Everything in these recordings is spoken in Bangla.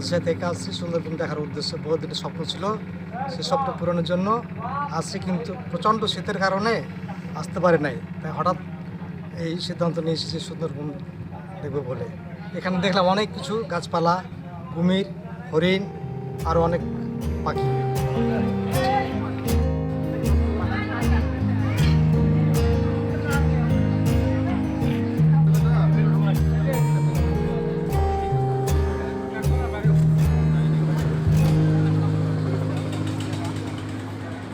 রাজশাহী থেকে আসছি সুন্দরবন দেখার উদ্দেশ্যে। বহুদিনের স্বপ্ন ছিল সে স্বপ্ন পূরণের জন্য। আসছি কিন্তু প্রচণ্ড শীতের কারণে আসতে পারে নাই। তাই হঠাৎ এই সিদ্ধান্ত নিয়ে এসেছি সুন্দরবন দেখব বলে। এখানে দেখলাম অনেক কিছু, গাছপালা, কুমির, হরিণ, আরও অনেক পাখি।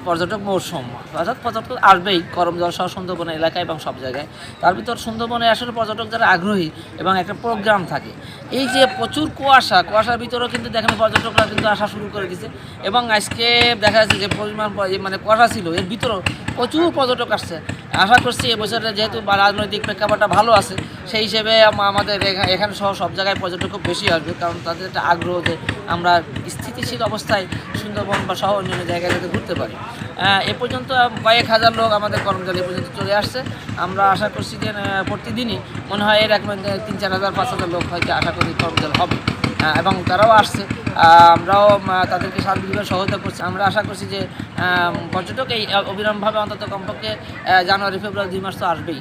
পর্যটক মৌসুম। অর্থাৎ পর্যটক আসবেই করমজল সহ সুন্দরবন এলাকা এবং সব জায়গায়। তার ভিতর সুন্দরবনে আসলে পর্যটক যারা আগ্রহী এবং একটা প্রোগ্রাম থাকে। এই যে প্রচুর কুয়াশা, কুয়াশার ভিতরেও কিন্তু দেখেন পর্যটকরা কিন্তু আসা শুরু করে দিয়েছে এবং আজকে দেখা যাচ্ছে যে পরিমাণ মানে কুয়াশা ছিল, এর ভিতরেও প্রচুর পর্যটক আসছে। আশা করছি এবছরে যেহেতু রাজনৈতিক প্রেক্ষাপটটা ভালো আছে, সেই হিসেবে আমাদের এখা- এখানে সহ সব জায়গায় পর্যটক খুব বেশি আসবে, কারণ তাদের একটা আগ্রহ যে আমরা স্থিতিশীল অবস্থায় সুন্দরবন বা সহ অন্যান্য জায়গায় যাতে ঘুরতে পারি। এ পর্যন্ত কয়েক হাজার লোক আমাদের কর্মচারী পর্যন্ত চলে আসছে। আমরা আশা করছি যে প্রতিদিনই মনে হয় এরকম যে তিন চার হাজার, পাঁচ হাজার লোক হয়তো আশা করি কর্মচারী হবে। এবং তারাও আসছে। আমরাও তাদেরকে শান্তিভাবে সহায়তা করছি। আমরা আশা করছি যে পর্যটক এই অবিরামভাবে অন্তত কমপক্ষে জানুয়ারি, ফেব্রুয়ারি, দুই মাস তো আসবেই।